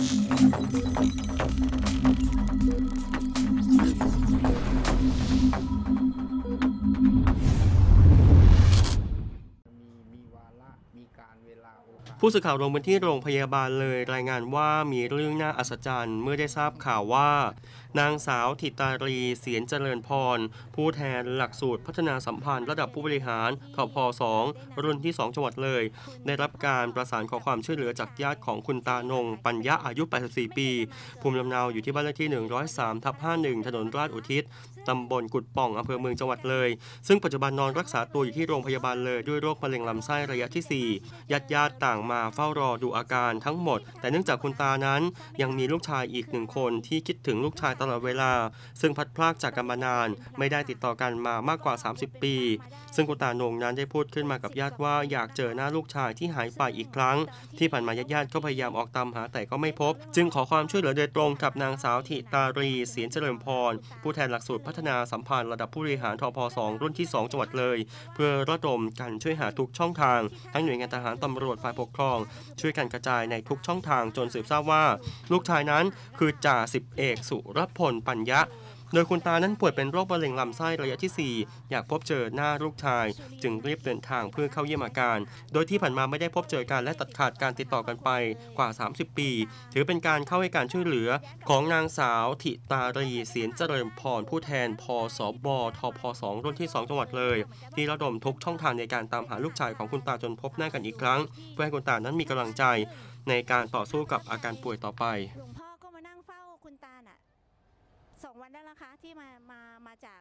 Thank you. ผู้สื่อข่าวลงพื้นที่โรงพยาบาลเลยรายงานว่ามีเรื่องน่าอัศจรรย์เมื่อได้ทราบข่าวว่า นางสาวถิตารีเสียนเจริญพร ผู้แทนหลักสูตรพัฒนาสัมพันธ์ระดับผู้บริหารทพ2รุ่นที่ 2 จังหวัดเลย ได้รับการประสานขอความช่วยเหลือจากญาติของคุณตานง ปัญญะอายุ 84 ปี ภูมิลำเนาอยู่ที่บ้านเลขที่ 103ทับ51 ถนนราชอุทิศตำบลกุดป่องอำเภอเมืองจังหวัดเลย ซึ่งปัจจุบันนอนรักษาตัวอยู่ที่โรงพยาบาลเลยด้วยโรคมะเร็งลำไส้ระยะที่ 4ญาติญาติต่างมาเฝ้ารอดูอาการทั้งหมด แต่เนื่องจากคุณตานั้นยังมีลูกชายอีกหนึ่งคนที่คิดถึงลูกชายตลอดเวลา ซึ่งพัดพรากจากกันมานาน ไม่ได้ติดต่อกันมามากกว่า 30 ปี ซึ่งคุณตานงนั้นได้พูดขึ้นมากับญาติว่าอยากเจอหน้าลูกชายที่หายไปอีกครั้ง ที่ผ่านมาญาติๆก็พยายามออกตามหาแต่ก็ไม่พบ จึงขอความช่วยเหลือโดยตรงกับนางสาวธิตารีเสียนเจริญพร ผู้แทนหลักสูตรพัฒนาสัมพันธ์ระดับผู้บริหารทพ2รุ่นที่ 2 จังหวัดเลย เพื่อระดมกันช่วยหาทุกช่องทางทั้งหน่วยงานทหารตำรวจฝ่ายปกครอง ช่วยกันกระจายในทุกช่องทางจนสืบทราบว่า ลูกชายนั้นคือจ่าสิบเอกสุรพลปัญญะ โดยคุณตานั้นป่วยเป็นโรคมะเร็งลำไส้ระยะที่ 4 อยากพบเจอหน้าลูกชาย จึงรีบเดินทางเพื่อเข้าเยี่ยมอาการ โดยที่ผ่านมาไม่ได้พบเจอกันและตัดขาดการติดต่อกันไปกว่า 30 ปี ถือเป็นการเข้าให้การช่วยเหลือของนางสาวธิตารีเสียนเจริญพรผู้แทนพสบทพ2รุ่นที่ 2 จังหวัดเลย ที่ระดมทุกช่องทางในการตามหาลูกชายของคุณตาจนพบหน้ากันอีกครั้ง เพื่อให้คุณตานั้นมีกำลังใจในการต่อสู้กับอาการป่วยต่อไป หลวงพ่อก็มานั่งเฝ้าคุณตาน่ะ สองวันได้แล้วคะที่มามามาจาก